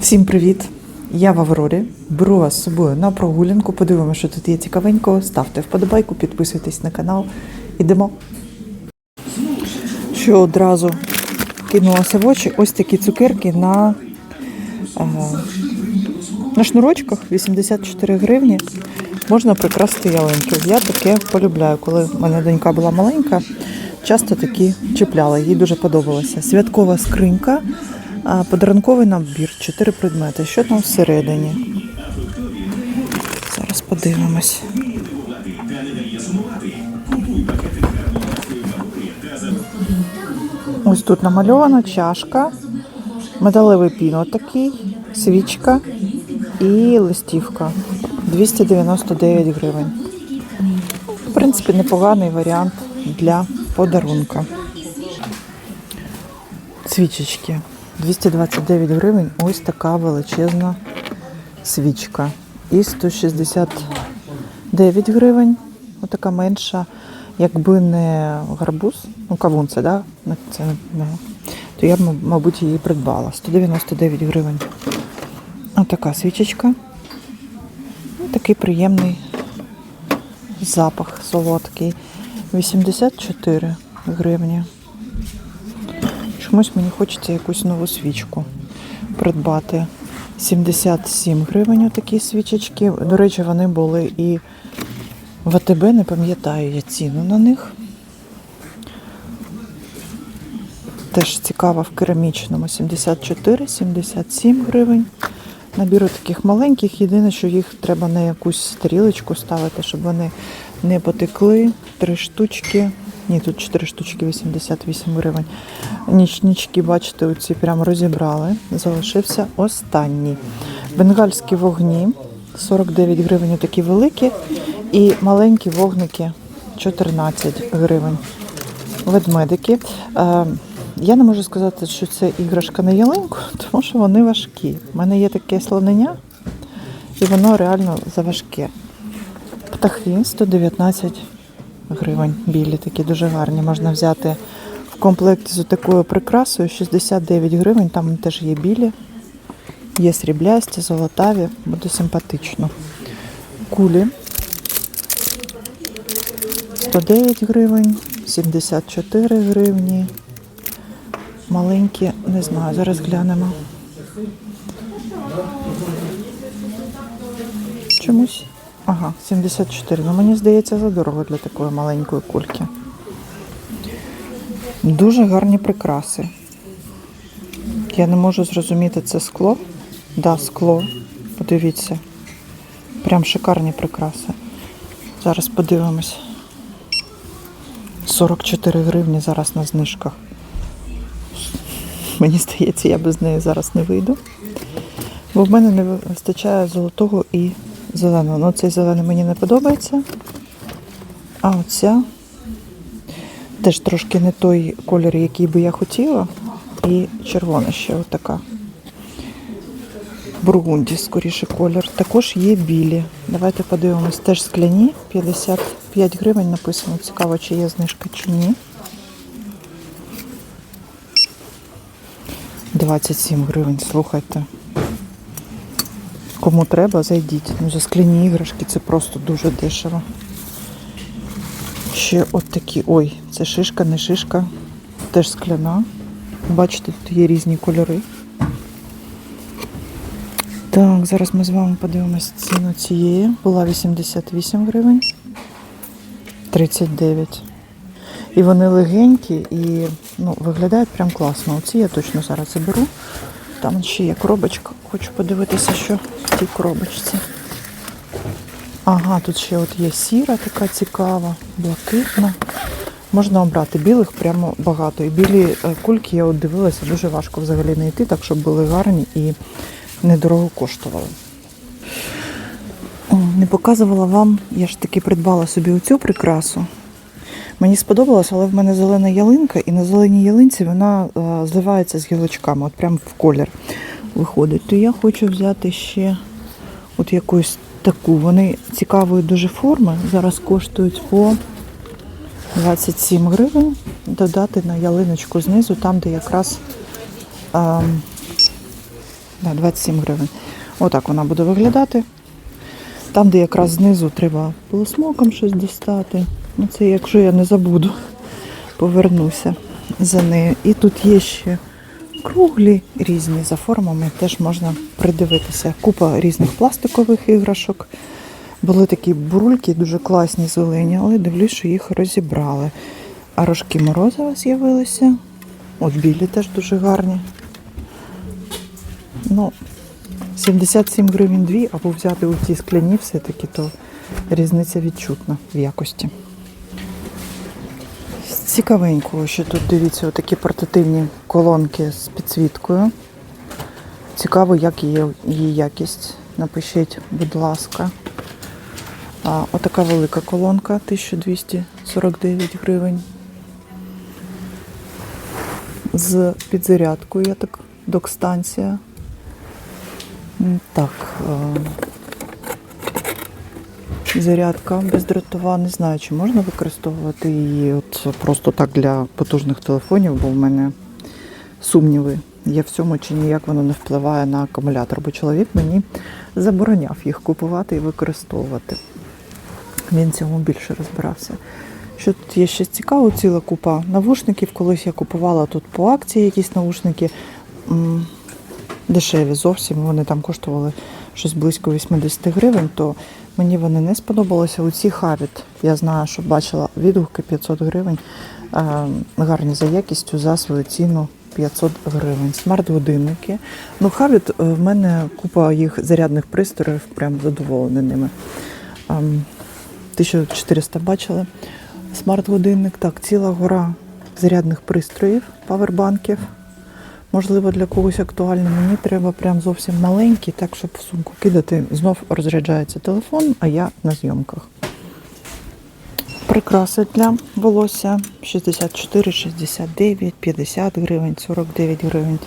Всім привіт! Я в Аврорі. Беру вас з собою на прогулянку. Подивимося, що тут є цікавенького. Ставте вподобайку, підписуйтесь на канал. Ідемо. Що одразу кинулося в очі, ось такі цукерки на, а, на шнурочках 84 гривні. Можна прикрасити ялинки. Я таке полюбляю. Коли в мене донька була маленька, часто такі чіпляла. Їй дуже подобалося. Святкова скринька, подарунковий набір, 4 предмети. Що там всередині? Зараз подивимось. Ось тут намальована чашка, металевий пін такий, свічка і листівка. 299 гривень. В принципі, непоганий варіант для подарунка. Свічечки. 229 гривень. Ось така величезна свічка. І 169 гривень. Отака менша. Якби не гарбуз, ну кавун це, да? Ну, це, не, то я б, мабуть, її придбала. 199 гривень. Отака свічечка. Такий приємний запах солодкий. 84 гривні. Чомусь мені хочеться якусь нову свічку придбати. 77 гривень такі свічечки. До речі, вони були і в АТБ, не пам'ятаю я ціну на них. Теж цікаво в керамічному 74-77 гривень. Набір таких маленьких. Єдине, що їх треба на якусь стрілочку ставити, щоб вони не потекли. Три штучки. Ні, тут 4 штучки 88 гривень. Нічнички, бачите, оці прям розібрали. Залишився останній. Бенгальські вогні 49 гривень, такі великі. І маленькі вогники 14 гривень. Ведмедики. Е, я не можу сказати, що це іграшка на ялинку, тому що вони важкі. У мене є таке слонення, і воно реально заважке. Птахи 119 гривень. Білі такі дуже гарні. Можна взяти в комплекті з такою прикрасою 69 гривень. Там теж є білі, є сріблясті, золотаві, буде симпатично. Кулі 109 гривень, 74 гривні. Маленькі, не знаю, зараз глянемо. Чомусь. Ага, 74. Ну мені здається, задорого для такої маленької кульки. Дуже гарні прикраси. Я не можу зрозуміти, це скло. Да, скло. Подивіться. Прям шикарні прикраси. Зараз подивимось. 44 гривні зараз на знижках. Мені здається, я без неї зараз не вийду. Бо в мене не вистачає золотого і зеленого. Ну, цей зелений мені не подобається. А оця теж трошки не той колір, який би я хотіла. І червона ще отака. Бургунді, скоріше колір. Також є білі. Давайте подивимось. Теж скляні. 55 гривень написано. Цікаво, чи є знижка, чи ні. 27 гривень, слухайте. Кому треба, зайдіть. Ну, за скляні іграшки це просто дуже дешево. Ще от такі. Ой, це шишка, не шишка. Теж скляна. Бачите, тут є різні кольори. Так, зараз ми з вами подивимось ціну цієї. Була 88 гривень. 39. І вони легенькі і ну, виглядають прям класно. Оці я точно зараз заберу. Там ще є коробочка. Хочу подивитися, що в тій коробочці. Ага, тут ще от є сіра така цікава, блакитна. Можна обрати. Білих прямо багато. І білі е, кульки я от дивилася, дуже важко взагалі знайти, так щоб були гарні і недорого коштували. Не показувала вам, я ж таки придбала собі оцю прикрасу. Мені сподобалось, але в мене зелена ялинка, і на зеленій ялинці вона е, зливається з гілочками, от прямо в колір виходить. То я хочу взяти ще от якусь таку. Вони цікавої дуже форми. Зараз коштують по 27 гривень. Додати на ялиночку знизу, там, де якраз ем, Да, 27 гривень. Отак вона буде виглядати. Там, де якраз знизу треба полосмоком щось достати. Ну, це якщо я не забуду, повернуся за нею. І тут є ще круглі різні за формами, теж можна придивитися. Купа різних пластикових іграшок. Були такі бурульки, дуже класні зелені, але дивлюсь, що їх розібрали. А рожки морозива з'явилися. От білі теж дуже гарні. Ну, 77 гривень дві, або взяти у ті скляні все-таки, то різниця відчутна в якості. З Цікавенького, що тут дивіться, отакі портативні колонки з підсвіткою. Цікаво, як її, її якість. Напишіть, будь ласка. А, отака велика колонка 1249 гривень. З підзарядкою, я так, док-станція. Так. Зарядка бездротова. Не знаю, чи можна використовувати її от просто так для потужних телефонів, бо в мене сумніви є в цьому, чи ніяк воно не впливає на акумулятор, бо чоловік мені забороняв їх купувати і використовувати. Він цьому більше розбирався. Що тут є ще цікаво, ціла купа навушників. Колись я купувала тут по акції якісь навушники дешеві зовсім. Вони там коштували щось близько 80 гривень, то мені вони не сподобалися. Оці Хавіт, я знаю, що бачила відгуки 500 гривень. Е, гарні за якістю за свою ціну 500 гривень. Смарт-годинники. Ну, Хавіт, е, в мене купа їх зарядних пристроїв, прям задоволений ними. Ем, 1400 бачили. Смарт-годинник, так, ціла гора зарядних пристроїв, павербанків. Можливо, для когось актуально. Mені треба прям зовсім маленький, так, щоб в сумку кидати. Знов розряджається телефон, а я на зйомках. Прикраси для волосся 64, 69, 50 гривень, 49 гривень.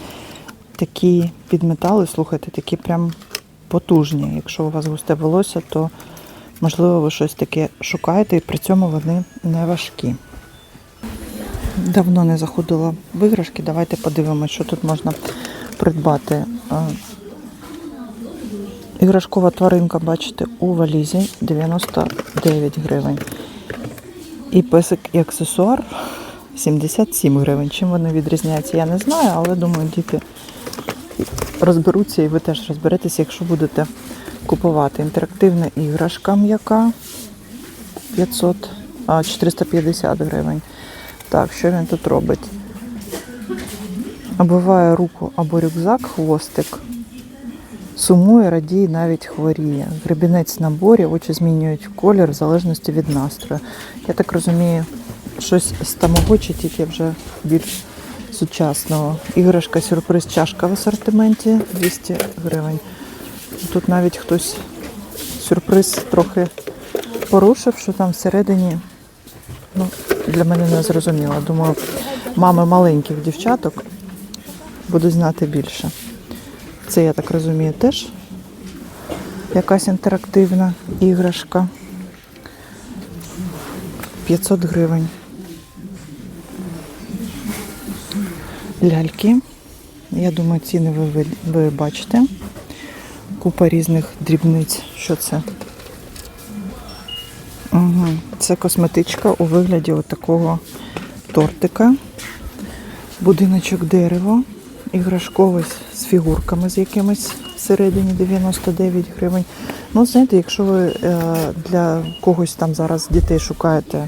Такі підметали, слухайте, такі прям потужні. Якщо у вас густе волосся, то можливо ви щось таке шукаєте і при цьому вони не важкі. Давно не заходила в іграшки. Давайте подивимося, що тут можна придбати. Іграшкова тваринка, бачите, у валізі 99 гривень. І песик і аксесуар 77 гривень. Чим вони відрізняються, я не знаю, але думаю, діти розберуться і ви теж розберетеся, якщо будете купувати. Інтерактивна іграшка м'яка 500, а 450 гривень. Так, що він тут робить? Оббиває руку або рюкзак, хвостик. Сумує, радіє, навіть хворіє. Гребінець в наборі, очі змінюють колір в залежності від настрою. Я так розумію, щось з тамагочі, тільки вже більш сучасного. Іграшка сюрприз чашка в асортименті 200 гривень. Тут навіть хтось сюрприз трохи порушив, що там всередині ну, для мене не зрозуміло. Думаю, мами маленьких дівчаток будуть знати більше. Це, я так розумію, теж якась інтерактивна іграшка. 500 гривень. Ляльки. Я думаю, ціни ви, ви, бачите. Купа різних дрібниць. Що це? Це косметичка у вигляді отакого тортика. Будиночок дерево. Іграшковий з фігурками з якимись всередині 99 гривень. Ну, знаєте, якщо ви е, для когось там зараз дітей шукаєте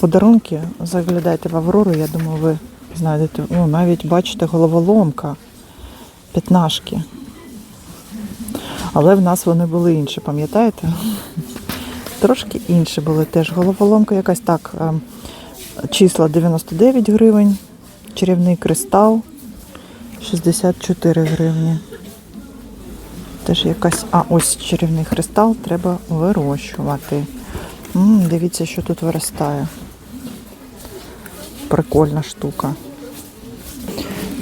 подарунки, заглядайте в Аврору, я думаю, ви знайдете. Ну, навіть бачите головоломка, п'ятнашки. Але в нас вони були інші, пам'ятаєте? Трошки інші були теж. Головоломка якась так. е, Числа 99 гривень, чарівний кристал 64 гривні. Теж якась. А, ось чарівний кристал треба вирощувати. М, дивіться, що тут виростає. Прикольна штука.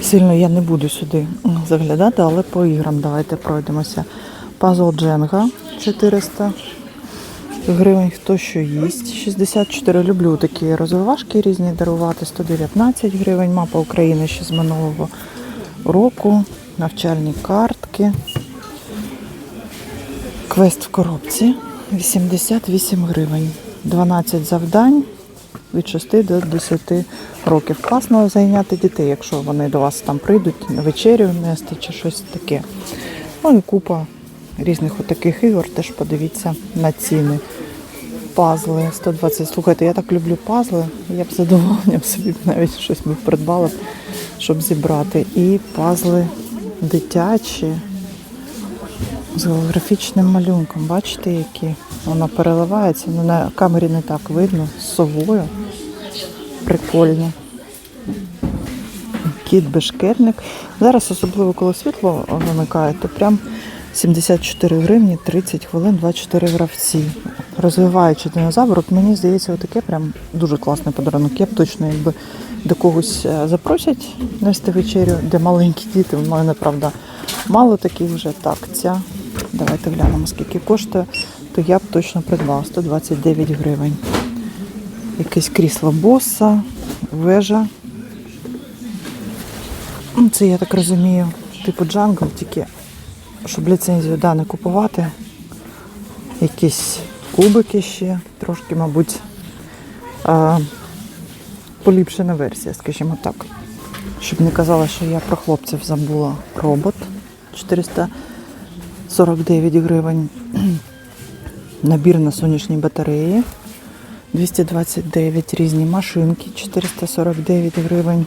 Сильно я не буду сюди заглядати, але по іграм давайте пройдемося. Пазл Дженга 400 гривень, хто що їсть. 64 люблю такі розвивашки різні дарувати. 119 гривень. Мапа України ще з минулого року. навчальні картки. Квест в коробці 88 гривень. 12 завдань від 6 до 10 років. Класно зайняти дітей, якщо вони до вас там прийдуть на вечерю нести чи щось таке. Ну і купа різних отаких ігор. Теж подивіться на ціни. Пазли 120. Слухайте, я так люблю пазли. Я б з задоволенням собі навіть щось би придбала, щоб зібрати. І пазли дитячі з голографічним малюнком. Бачите, які? Воно переливається. Ну, на камері не так видно. З совою. Прикольно. Кіт бешкетник. Зараз, особливо коли світло вимикає, то прям 74 гривні, 30 хвилин, 24 гравці. Розвиваючи динозавр, от мені здається, отаке прям дуже класний подарунок. Я б точно, якби до когось е, запросять нести вечерю, де маленькі діти, в мене, правда, мало таких вже. Так, ця, давайте глянемо, скільки коштує, то я б точно придбала 129 гривень. Якесь крісло боса, вежа. Ну, Це, я так розумію, типу джангл, тільки щоб ліцензію да, не купувати. Якісь кубики ще, трошки, мабуть, поліпшена версія, скажімо так. Щоб не казала, що я про хлопців забула робот 449 гривень. Набір на сонячній батареї 229 різні машинки 449 гривень.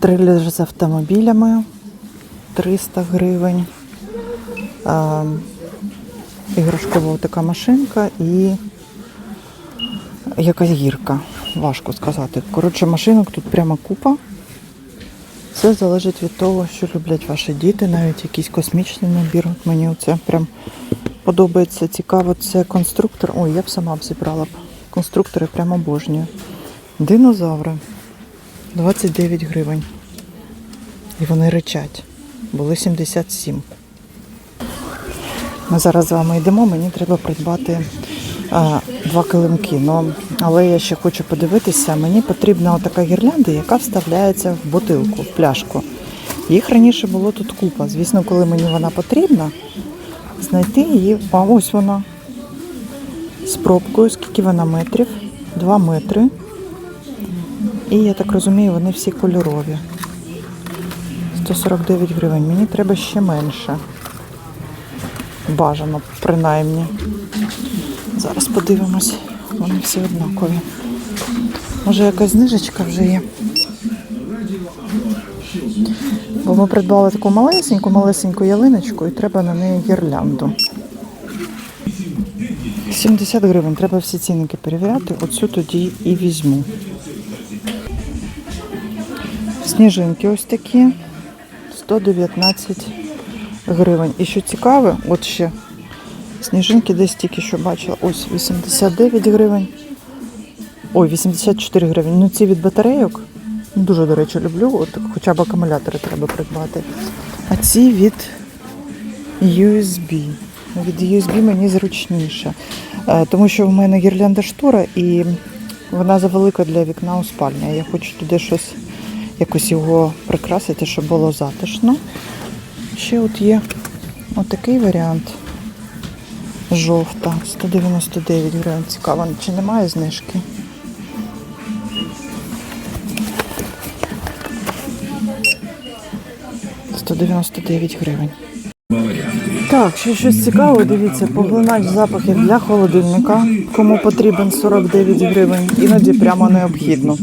Трейлер з автомобілями 300 гривень. Іграшкова така машинка і якась гірка. Важко сказати. Коротше, машинок тут прямо купа. Все залежить від того, що люблять ваші діти, навіть якийсь космічний набір. От мені це прям подобається. Цікаво, це конструктор. Ой, я б сама б зібрала б. Конструктори прямо обожнюю. Динозаври. 29 гривень. І вони речать. Були 77. Ми зараз з вами йдемо, мені треба придбати а, два килимки. Ну, але я ще хочу подивитися, мені потрібна така гірлянда, яка вставляється в бутилку, в пляшку. Їх раніше було тут купа. Звісно, коли мені вона потрібна, знайти її. А ось вона. З пробкою, скільки вона метрів? Два метри. І я так розумію, вони всі кольорові. 149 гривень. Мені треба ще менше. Бажано, принаймні. Зараз подивимось. Вони всі однакові. Може якась знижечка вже є. Бо ми придбали таку малесеньку, малесеньку ялиночку і треба на неї гірлянду. 70 гривень. Треба всі цінники перевіряти. Оцю тоді і візьму. Сніжинки ось такі. 119 гривень. І що цікаве, от ще сніжинки десь тільки що бачила. Ось 89 гривень. Ой, 84 гривень. Ну ці від батарейок. Дуже, до речі, люблю. От хоча б акумулятори треба придбати. А ці від USB. Від USB мені зручніше. Е, Тому що в мене гірлянда штора і вона завелика для вікна у спальні. Я хочу туди щось якось його прикрасити, щоб було затишно. Ще от є отакий варіант. Жовта, 199 гривень. Цікаво, чи немає знижки? «199 гривень. Так, ще щось цікаве, дивіться, поглинач запахів для холодильника. Кому потрібен 49 гривень, іноді прямо необхідно.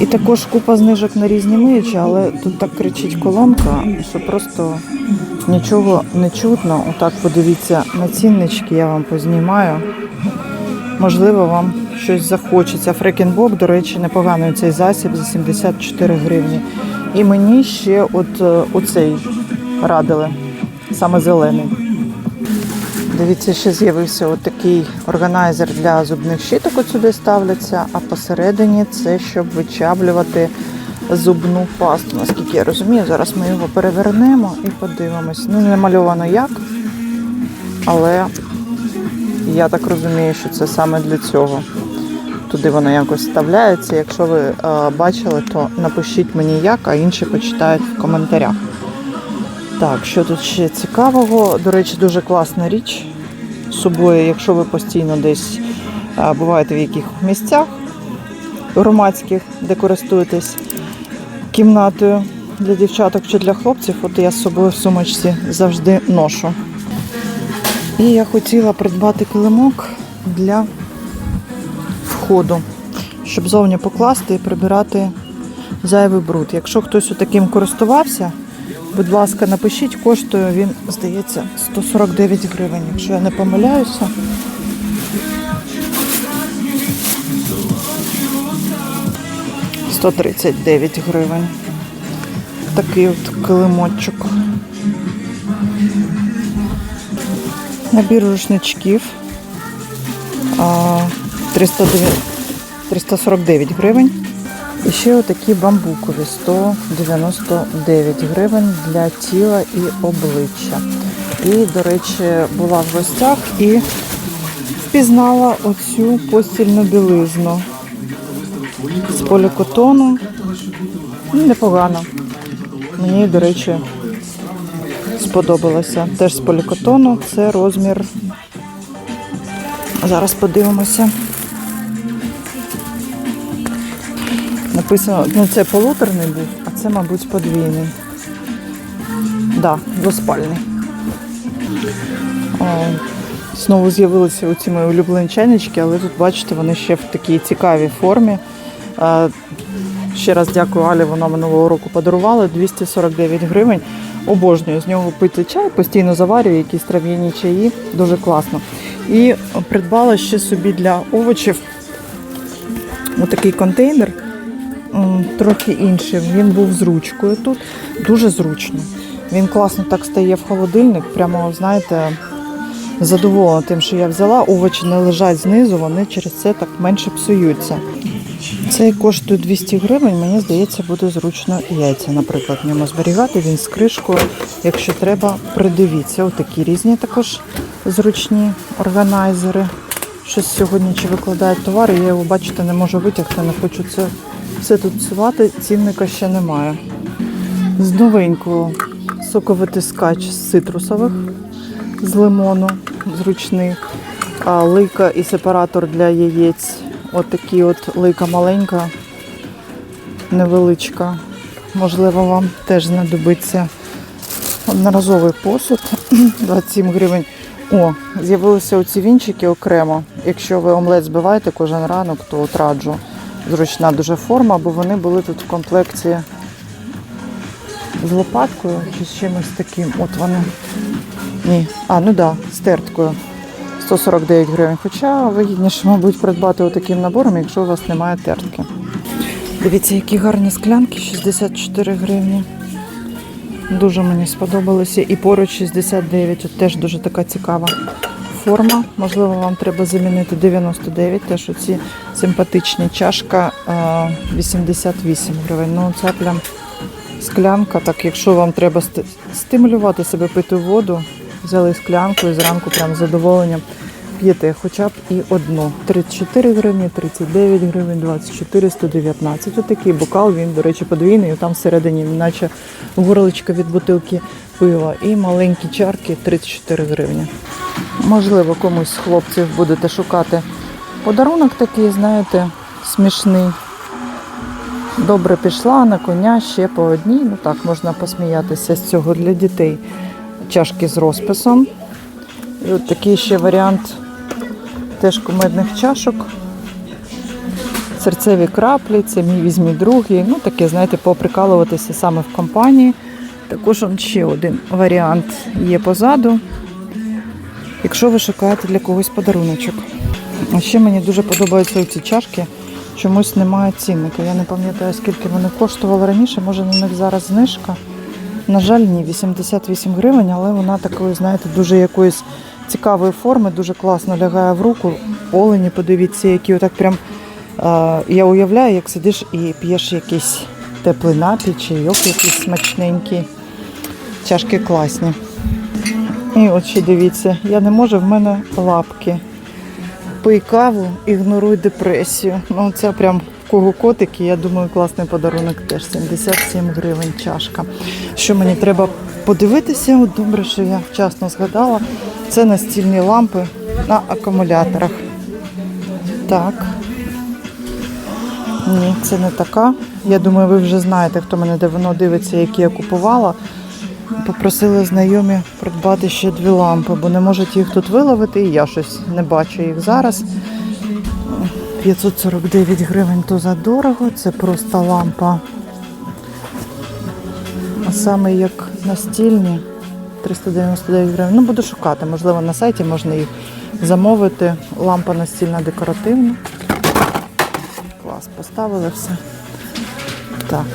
І також купа знижок на різні миючі, але тут так кричить колонка, що просто нічого не чутно. Отак подивіться на ціннички, я вам познімаю. Можливо, вам щось захочеться. Фрекінбок, до речі, непоганий цей засіб за 74 гривні. І мені ще от е, оцей радили, саме зелений. Дивіться, ще з'явився отакий органайзер для зубних щиток от сюди ставляться, а посередині це щоб вичавлювати зубну пасту. Наскільки я розумію, зараз ми його перевернемо і подивимось. Ну, не мальовано як, але я так розумію, що це саме для цього. туди воно якось вставляється. Якщо ви е, бачили, то напишіть мені як, а інші почитають в коментарях. Так, що тут ще цікавого? До речі, дуже класна річ з собою, якщо ви постійно десь буваєте в яких місцях громадських, де користуєтесь кімнатою для дівчаток чи для хлопців, от я з собою в сумочці завжди ношу. І я хотіла придбати килимок для входу, щоб зовні покласти і прибирати зайвий бруд. Якщо хтось таким користувався, будь ласка, напишіть, коштує він, здається, 149 гривень, якщо я не помиляюся. – 139 гривень. Такий от килимочок. Набір рушничків. а, 309 349 гривень. І ще отакі бамбукові 199 гривень для тіла і обличчя. І, до речі, була в гостях і впізнала оцю постільну білизну з полікотону. Ну, Непогано. Мені, до речі, сподобалося. Теж з полікотону. Це розмір. Зараз подивимося. Написано, ну це полуторний був, а це, мабуть, подвійний. Да, двоспальний. Знову з'явилися оці мої улюблені чайнички, але тут, бачите, вони ще в такій цікавій формі. Е, Ще раз дякую Алі, вона минулого року подарувала 249 гривень. Обожнюю з нього пити чай, постійно заварюю якісь трав'яні чаї, дуже класно. І придбала ще собі для овочів отакий контейнер, трохи інший. Він був з ручкою тут, дуже зручно. Він класно так стає в холодильник, прямо, знаєте, задоволена тим, що я взяла. Овочі не лежать знизу, вони через це так менше псуються. Цей коштує 200 гривень, мені здається, буде зручно яйця, наприклад, в ньому зберігати. Він з кришкою. Якщо треба, придивіться. Отакі різні також зручні органайзери. Щось сьогодні чи викладають товари, я його, бачите, не можу витягти, не хочу це все тут псувати, цінника ще немає. З новенького соковитискач з цитрусових, з лимону, зручний, лийка і сепаратор для яєць. От такі от лийка маленька, невеличка. Можливо, вам теж знадобиться одноразовий посуд 27 гривень. О, з'явилися оці вінчики окремо. Якщо ви омлет збиваєте кожен ранок, то от раджу. Зручна дуже форма, бо вони були тут в комплекті з лопаткою чи з чимось таким. От вони. Ні. А, ну так, да, з терткою. 149 гривень. Хоча вигідніше, мабуть, придбати отаким набором, якщо у вас немає тертки. Дивіться, які гарні склянки, 64 гривні. Дуже мені сподобалося. І поруч 69, от теж дуже така цікава форма. Можливо, вам треба замінити 99, те, що ці симпатичні чашка е, 88 гривень. Ну, це прям склянка. Так, якщо вам треба стимулювати себе пити воду, взяли склянку і зранку прям задоволенням п'єте хоча б і одну. 34 гривні, 39 гривень, 24, 119. Ось такий бокал, він, до речі, подвійний, там всередині, наче горличка від бутилки пива. І маленькі чарки 34 гривні. Можливо, комусь з хлопців будете шукати подарунок такий, знаєте, смішний. Добре пішла на коня ще по одній. Ну так, можна посміятися з цього для дітей. Чашки з розписом. І от такий ще варіант теж кумедних чашок. Серцеві краплі, це мій візьмі другий. Ну, таке, знаєте, поприкалуватися саме в компанії. Також он ще один варіант є позаду. Якщо ви шукаєте для когось подаруночок. А ще мені дуже подобаються ці чашки. Чомусь немає цінника. Я не пам'ятаю, скільки вони коштували раніше. Може на них зараз знижка. На жаль, ні, 88 гривень, але вона такої, знаєте, дуже якоїсь цікавої форми, дуже класно лягає в руку. Олені, подивіться, які отак прям. е, я уявляю, як сидиш і п'єш якийсь теплий напій, чайок якийсь смачненький. Чашки класні. І от ще дивіться, я не можу, в мене лапки. Пий каву, ігноруй депресію. Ну, це прям кого котики, я думаю, класний подарунок теж 77 гривень чашка. Що мені треба подивитися? От добре, що я вчасно згадала. Це настільні лампи на акумуляторах. Так. Ні, це не така. Я думаю, ви вже знаєте, хто мене давно дивиться, які я купувала. Попросили знайомі придбати ще дві лампи, бо не можуть їх тут виловити, і я щось не бачу їх зараз. 549 гривень то за дорого, це просто лампа. А саме як настільні 399 гривень. Ну, буду шукати, можливо, на сайті можна їх замовити. Лампа настільна декоративна. Клас, поставили все. Так,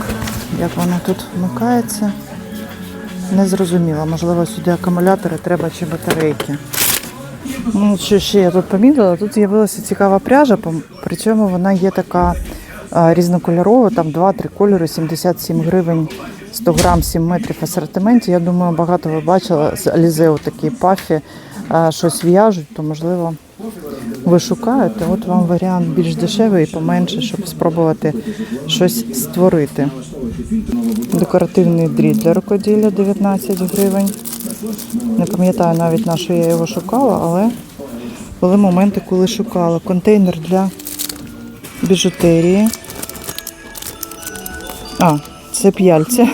як воно тут вмикається? Не зрозуміла. Можливо, сюди акумулятори треба чи батарейки. Ну, що ще я тут помітила, тут з'явилася цікава пряжа, причому вона є така різнокольорова, там 2-3 кольори, 77 гривень, 100 грам, 7 метрів асортименті. Я думаю, багато ви бачили з Алізео такі пафі, а, щось в'яжуть, то можливо ви шукаєте. От вам варіант більш дешевий і поменше, щоб спробувати щось створити. Декоративний дріт для рукоділля 19 гривень. Не пам'ятаю навіть на що я його шукала, але були моменти, коли шукала. Контейнер для біжутерії. А, це п'яльця.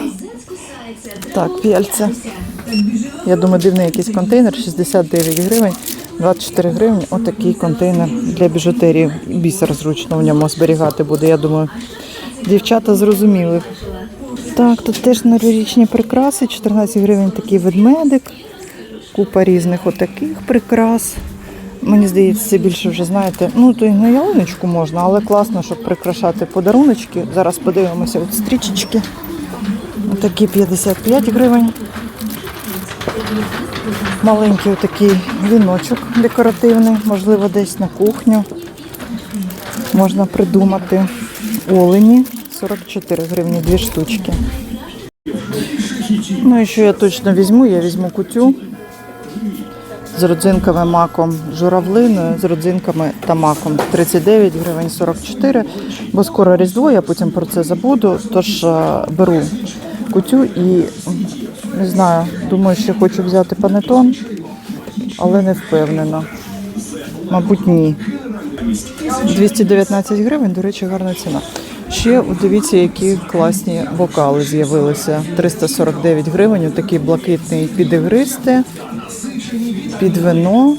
Так, п'яльця. Я думаю, дивний якийсь контейнер, 69 гривень, 24 гривні. Отакий контейнер для біжутерії. Бісер зручно в ньому зберігати буде. Я думаю, дівчата зрозуміли. Так, тут теж новорічні прикраси, 14 гривень такий ведмедик, купа різних отаких прикрас. Мені здається, це більше вже знаєте. Ну, то і на ялиночку можна, але класно, щоб прикрашати подаруночки. Зараз подивимося от стрічечки. Такі 55 гривень. Маленький отакий віночок декоративний, можливо, десь на кухню. Можна придумати. Олені 44 гривні, дві штучки. Ну і що я точно візьму? Я візьму кутю з родзинками маком журавлиною, з родзинками та маком 39 гривень 44, бо скоро Різдво, я потім про це забуду. Тож е, беру кутю і не знаю, думаю, що хочу взяти панетон, але не впевнена. Мабуть, ні. 219 гривень, до речі, гарна ціна. Ще дивіться, які класні бокали з'явилися. 349 гривень, отакий блакитний підігристи, під вино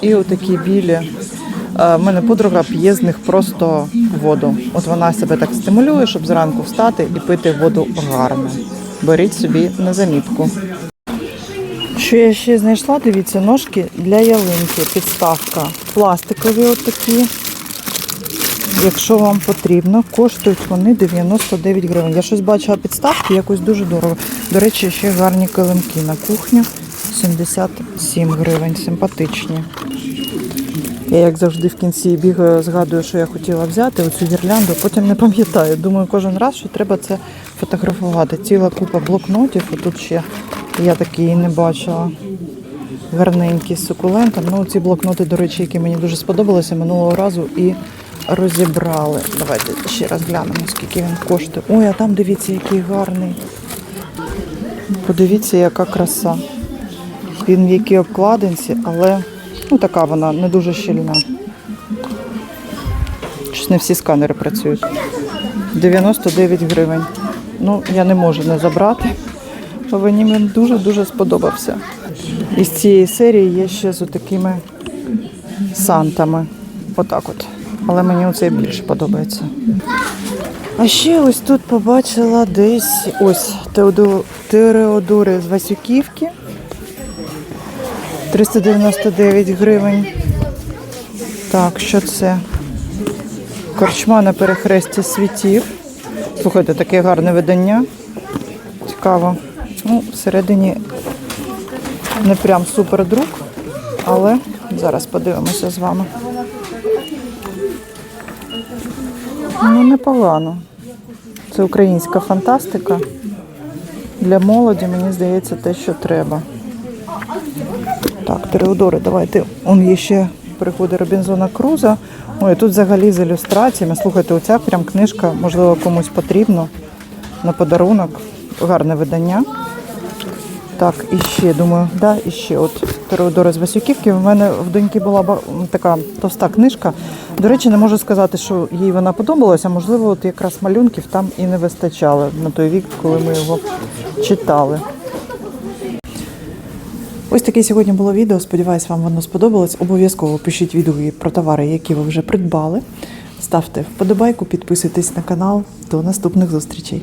і отакі білі. Е, В мене подруга п'є з них просто воду. От вона себе так стимулює, щоб зранку встати і пити воду гарно. Беріть собі на замітку. Що я ще знайшла, дивіться, ножки для ялинки, підставка. Пластикові отакі. Якщо вам потрібно, коштують вони 99 гривень. Я щось бачила підставки, якось дуже дорого. До речі, ще гарні килимки на кухню. 77 гривень, симпатичні. Я, як завжди, в кінці бігаю, згадую, що я хотіла взяти оцю гірлянду, потім не пам'ятаю. Думаю, кожен раз, що треба це фотографувати. Ціла купа блокнотів, і тут ще я такі не бачила. Гарненькі з сукулентом. Ну, ці блокноти, до речі, які мені дуже сподобалися минулого разу і розібрали. Давайте ще раз глянемо, скільки він коштує. Ой, а там дивіться, який гарний. Подивіться, яка краса. Він в якій обкладинці, але ну, така вона не дуже щільна. Не всі сканери працюють. 99 гривень. Ну, я не можу не забрати. бо Мені він дуже-дуже сподобався. Із цієї серії є ще з такими сантами. Отак от. Але мені оцей більше подобається. А ще ось тут побачила десь ось Теодо- Тереодори з Васюківки. 399 гривень. Так, що це? Корчма на перехресті світів. Слухайте, таке гарне видання. Цікаво. Ну, всередині не прям супер друк, але зараз подивимося з вами. Ну, непогано. Це українська фантастика. Для молоді, мені здається, те, що треба. Так, Тереодори, давайте. Он є ще пригоди Робінзона Круза. Ой, тут взагалі з ілюстраціями. Слухайте, оця прям книжка, можливо, комусь потрібно на подарунок. Гарне видання. Так, і ще думаю, да, і ще от Теодора з Васюківки. У мене в доньки була така товста книжка. До речі, не можу сказати, що їй вона подобалася. Можливо, от якраз малюнків там і не вистачало на той вік, коли ми його читали. Ось таке сьогодні було відео. Сподіваюсь, вам воно сподобалось. Обов'язково пишіть відгуки про товари, які ви вже придбали. Ставте вподобайку, підписуйтесь на канал. До наступних зустрічей.